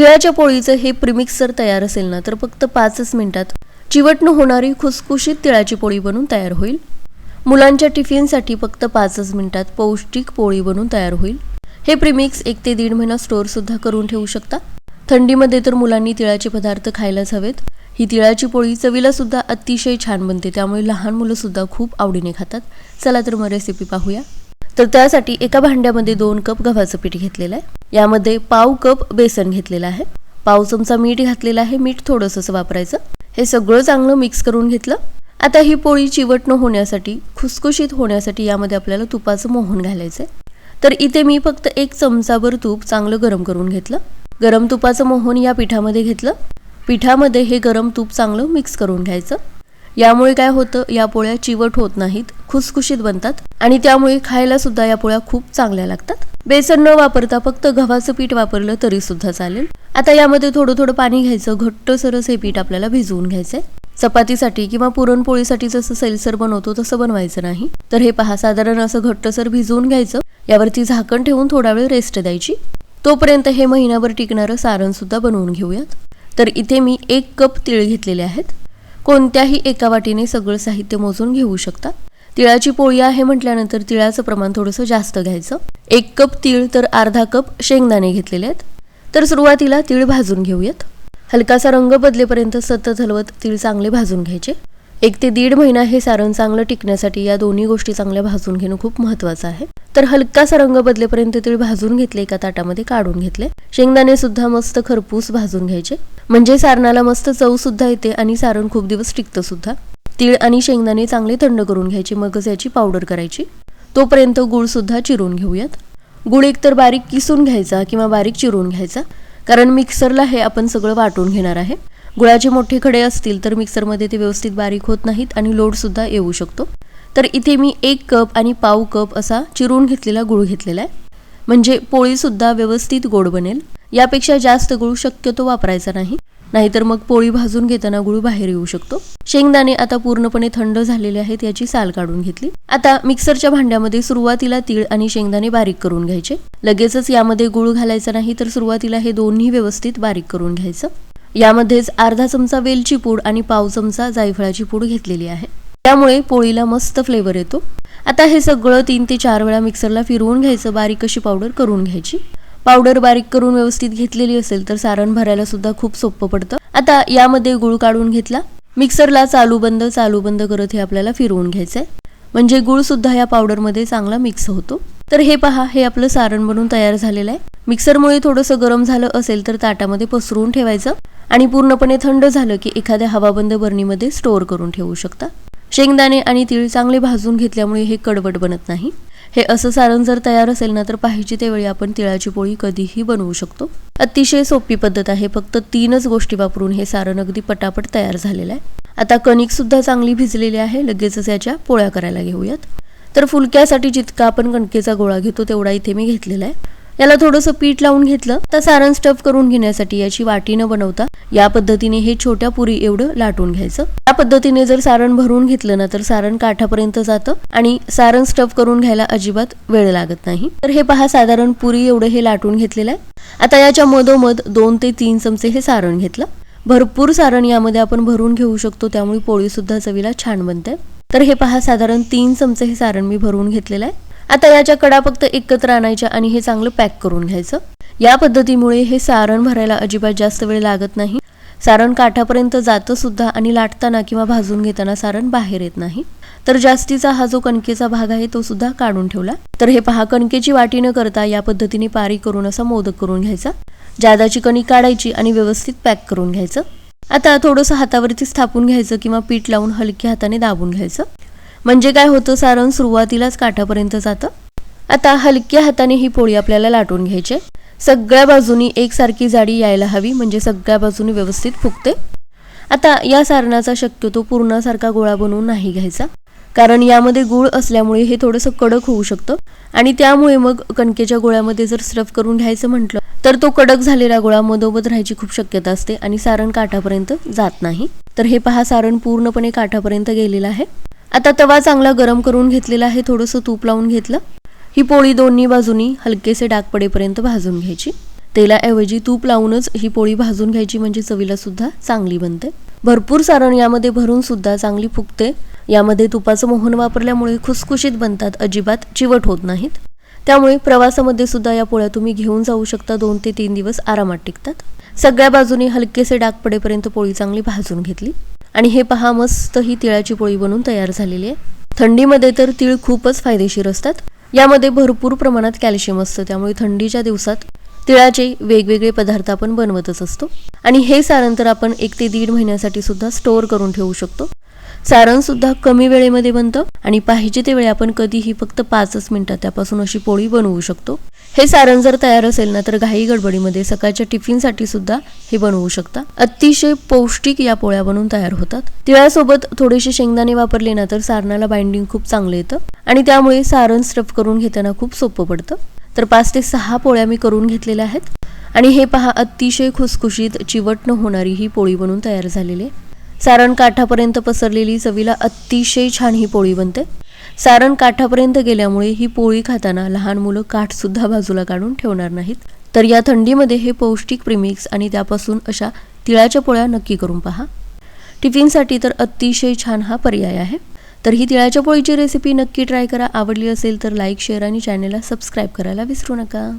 तिळाच्या पोळीचं हे प्रिमिक्स जर तयार असेल ना तर फक्त पाचच मिनिटात चिवट न होणारी खुसखुशीत तिळाची पोळी बनून तयार होईल. मुलांच्या टिफिनसाठी फक्त पाचच मिनिटात पौष्टिक पोळी बनून तयार होईल. हे प्रिमिक्स एक ते दीड महिना स्टोअरसुद्धा करून ठेवू शकता. थंडीमध्ये तर मुलांनी तिळाचे पदार्थ खायलाच हवेत. ही तिळाची पोळी चवीला सुद्धा अतिशय छान बनते त्यामुळे लहान मुलं सुद्धा खूप आवडीने खातात. चला तर मग रेसिपी पाहूया. तर त्यासाठी एका भांड्यामध्ये दोन कप गव्हाचं पीठ घेतलेलं आहे. यामध्ये पाव कप बेसन घेतलेलं आहे. पाव चमचा मीठ घातलेलं आहे. मीठ थोडंसं वापरायचं. हे सगळं चांगलं मिक्स करून घेतलं. आता ही पोळी चिवट न होण्यासाठी खुसखुशीत होण्यासाठी यामध्ये आपल्याला तुपाचं मोहन घालायचं आहे तर इथे मी फक्त एक चमचाभर तूप चांगलं गरम करून घेतलं. गरम तुपाचं मोहन या पिठामध्ये घेतलं. पिठामध्ये हे गरम तूप चांगलं मिक्स करून घ्यायचं. यामुळे काय होतं? या पोळ्या चिवट होत नाहीत. खुसखुशीत बनतात आणि त्यामुळे खायला सुद्धा या पोळ्या खूप चांगल्या लागतात. बेसन न वापरता फक्त गव्हाचं पीठ वापरलं तरी सुद्धा चालेल. आता यामध्ये थोडं थोडं पाणी घ्यायचं घट्ट सरस हे पीठ आपल्याला भिजवून घ्यायचंय. चपातीसाठी किंवा पुरणपोळीसाठी जसं सैलसर बनवतो तसं बनवायचं नाही. तर हे पहा साधारण असं घट्टसर भिजवून घ्यायचं. यावरती झाकण ठेवून थोडा वेळ रेस्ट द्यायची. तोपर्यंत हे महिनाभर टिकणारं सारण सुद्धा बनवून घेऊयात. तर इथे मी एक कप तीळ घेतलेले आहेत. कोणत्याही एका वाटीने सगळं साहित्य मोजून घेऊ शकता. तिळाची पोळी आहे म्हटल्यानंतर तिळाचं प्रमाण थोडंसं जास्त घ्यायचं. एक कप तीळ तर अर्धा कप शेंगदाणे घेतलेले आहेत. तर सुरुवातीला तीळ भाजून घेऊयात. हलकासा रंग बदलेपर्यंत सतत हलवत तीळ चांगले भाजून घ्यायचे. एक ते दीड महिना हे सारण चांगलं टिकण्यासाठी या दोन्ही गोष्टी चांगल्या भाजून घेणं खूप महत्वाचं आहे. तर हलकासा रंग बदलेपर्यंत तीळ भाजून घेतले एका ताटामध्ये काढून घेतले. शेंगदाणे सुद्धा मस्त खरपूस भाजून घ्यायचे. म्हणजे सारणाला मस्त चव सुद्धा येते आणि सारण खूप दिवस टिकतं सुद्धा. तीळ आणि शेंगदाणे चांगले थंड करून घ्यायचे मगच याची पावडर करायची. तोपर्यंत गुळसुद्धा चिरून घेऊयात. गुळ एकतर बारीक किसून घ्यायचा किंवा बारीक चिरून घ्यायचा कारण मिक्सरला हे आपण सगळं वाटून घेणार आहे. गुळाचे मोठे खडे असतील तर मिक्सरमध्ये ते व्यवस्थित बारीक होत नाहीत आणि लोड सुद्धा येऊ शकतो. तर इथे मी एक कप आणि पाव कप असा चिरून घेतलेला गुळ घेतलेला आहे. म्हणजे पोळीसुद्धा व्यवस्थित गोड बनेल. यापेक्षा जास्त गुळ शक्यतो वापरायचा नाही. नाहीतर मग पोळी भाजून घेताना गुळ बाहेर येऊ शकतो. शेंगदाणे आता पूर्णपणे थंड झालेले आहेत याची साल काढून घेतली. आता मिक्सरच्या भांड्यामध्ये सुरुवातीला तीळ आणि शेंगदाणे बारीक करून घ्यायचे. लगेचच यामध्ये गुळ घालायचा नाही तर सुरुवातीला हे दोन्ही व्यवस्थित बारीक करून घ्यायचं. यामध्येच अर्धा चमचा वेलची पूड आणि पाव चमचा जायफळाची पूड घेतलेली आहे. त्यामुळे पोळीला मस्त फ्लेवर येतो. आता हे सगळं तीन ते चार वेळा मिक्सरला फिरवून घ्यायचं बारीक अशी पावडर करून घ्यायची. पावडर बारीक करून व्यवस्थित घेतलेली असेल तर सारण भरायला सुद्धा खूप सोपं पडतं. आता यामध्ये गुळ काढून घेतला. मिक्सरला चालू बंद चालू बंद करत हे आपल्याला फिरवून घ्यायचंय. म्हणजे गुळ सुद्धा या पावडरमध्ये चांगला मिक्स होतो. तर हे पहा हे आपलं सारण बनून तयार झालेलं आहे. मिक्सरमुळे थोडंसं गरम झालं असेल तर ताटामध्ये पसरवून ठेवायचं. आणि पूर्णपणे थंड झालं की एखाद्या हवाबंद बरणीमध्ये स्टोअर करून ठेवू शकता. शेंगदाणे आणि तीळ चांगले भाजून घेतल्यामुळे हे कडवट बनत नाही. हे असं सारण जर तयार असेल ना तर पाहिजे त्यावेळी आपण तिळाची पोळी कधीही बनवू शकतो. अतिशय सोपी पद्धत आहे फक्त तीनच गोष्टी वापरून हे सारण अगदी पटापट तयार झालेलं आहे. आता कणिक सुद्धा चांगली भिजलेली आहे लगेचच याच्या पोळ्या करायला घेऊयात. तर फुलक्यासाठी जितका आपण कणकेचा गोळा घेतो तेवढा इथे मी घेतलेला आहे. याला थोडंसं पीठ लावून घेतलं. तर सारण स्टफ करून घेण्यासाठी याची वाटी न बनवता. या पद्धतीने हे छोट्या पुरी एवढं लाटून घ्यायचं. या पद्धतीने जर सारण भरून घेतलं ना तर सारण काठापर्यंत जातं आणि सारण स्टफ करून घ्यायला अजिबात वेळ लागत नाही. तर हे पहा साधारण पुरी एवढं हे लाटून घेतलेलं आहे. आता याच्या मधोमध दोन ते तीन चमचे हे सारण घेतलं. भरपूर सारण यामध्ये आपण भरून घेऊ शकतो त्यामुळे पोळी सुद्धा चवीला छान बनते. तर हे पहा साधारण तीन चमचे हे सारण मी भरून घेतलेलं आहे. आता याच्या कडा फक्त एकत्र आणायच्या आणि हे चांगलं पॅक करून घ्यायचं. या पद्धतीमुळे हे सारण भरायला अजिबात जास्त वेळ लागत नाही. सारण काठापर्यंत जातं सुद्धा आणि लाटताना किंवा भाजून घेताना सारण बाहेर येत नाही. तर जास्तीचा हा जो कणकेचा भाग आहे तो सुद्धा काढून ठेवला. तर हे पहा कणकेची वाटी न करता या पद्धतीने पारी करून असा मोदक करून घ्यायचा. जादाची कणी काढायची आणि व्यवस्थित पॅक करून घ्यायचं. आता थोडंसं हातावरती स्थापून घ्यायचं किंवा पीठ लावून हलक्या हाताने दाबून घ्यायचं. म्हणजे काय होतं सारण सुरुवातीलाच काठापर्यंत जातं. आता हलक्या हाताने ही पोळी आपल्याला लाटून घ्यायची सगळ्या बाजूनी एकसारखी जाडी यायला हवी म्हणजे सगळ्या बाजूनी व्यवस्थित फुगते. आता या सारणाचा शक्यतो पूर्णासारखा गोळा बनवून नाही घ्यायचा. कारण यामध्ये गुळ असल्यामुळे हे थोडंसं कडक होऊ शकतं. आणि त्यामुळे मग कणकेच्या गोळ्यामध्ये जर स्टफ करून घ्यायचं म्हटलं तर तो कडक झालेला गोळा मधोमध राहायची खूप शक्यता असते आणि सारण काठापर्यंत जात नाही. तर हे पहा सारण पूर्णपणे काठापर्यंत गेलेलं आहे. आता तवा चांगला गरम करून घेतलेला आहे थोडंसं तूप लावून घेतलं. ही पोळी दोन्ही बाजूनी हलकेसे डाग पडेपर्यंत भाजून घ्यायची. तेलाऐवजी तूप लावूनच ही पोळी भाजून घ्यायची म्हणजे चवीला सुद्धा चांगली बनते. भरपूर सारण यामध्ये भरून सुद्धा चांगली फुगते. यामध्ये तुपाचं मोहन वापरल्यामुळे खुसखुशीत बनतात अजिबात चिवट होत नाहीत. त्यामुळे प्रवासामध्ये सुद्धा या पोळ्या तुम्ही घेऊन जाऊ शकता दोन ते तीन दिवस आरामात टिकतात. सगळ्या बाजूनी हलकेसे डाग पडेपर्यंत पोळी चांगली भाजून घेतली. आणि हे पहा मस्त ही तिळाची पोळी बनून तयार झालेली आहे. थंडीमध्ये तर तीळ खूपच फायदेशीर असतात. यामध्ये भरपूर प्रमाणात कॅल्शियम असतं त्यामुळे थंडीच्या दिवसात तिळाचे वेगवेगळे पदार्थ आपण बनवतच असतो. आणि हे सारण तर आपण एक ते दीड महिन्यासाठी सुद्धा स्टोअर करून ठेवू शकतो. सारण सुद्धा कमी वेळेमध्ये बनतं आणि पाहिजे ते वेळी आपण कधीही फक्त पाचच मिनिटात त्यापासून अशी पोळी बनवू शकतो. हे सारण जर तयार असेल ना तर घाई गडबडीमध्ये सकाळच्या टिफिनसाठी सुद्धा हे बनवू शकता. अतिशय पौष्टिक या पोळ्या बनवून तयार होतात. तिळासोबत थोडेसे शेंगदाणे वापरले ना तर सारणाला बाइंडिंग खूप चांगलं येतं. आणि त्यामुळे सारण स्टफ करून घेताना खूप सोपं पडतं. तर पाच ते सहा पोळ्या मी करून घेतलेल्या आहेत. आणि हे पहा अतिशय खुसखुशीत चिवट न होणारी ही पोळी बनून तयार झालेली आहे. सारण काठापर्यंत पसरलेली चवीला अतिशय छान ही पोळी बनते. सारण काठापर्यंत गेल्यामुळे ही पोळी खाताना लहान मुलं काठसुद्धा बाजूला काढून ठेवणार नाहीत. तर या थंडीमध्ये हे पौष्टिक प्रिमिक्स आणि त्यापासून अशा तिळाच्या पोळ्या नक्की करून पहा. टिफिनसाठी तर अतिशय छान हा पर्याय आहे. तर ही तिळाच्या पोळीची रेसिपी नक्की ट्राय करा. आवडली असेल तर लाईक शेअर आणि चॅनलला सबस्क्राईब करायला विसरू नका.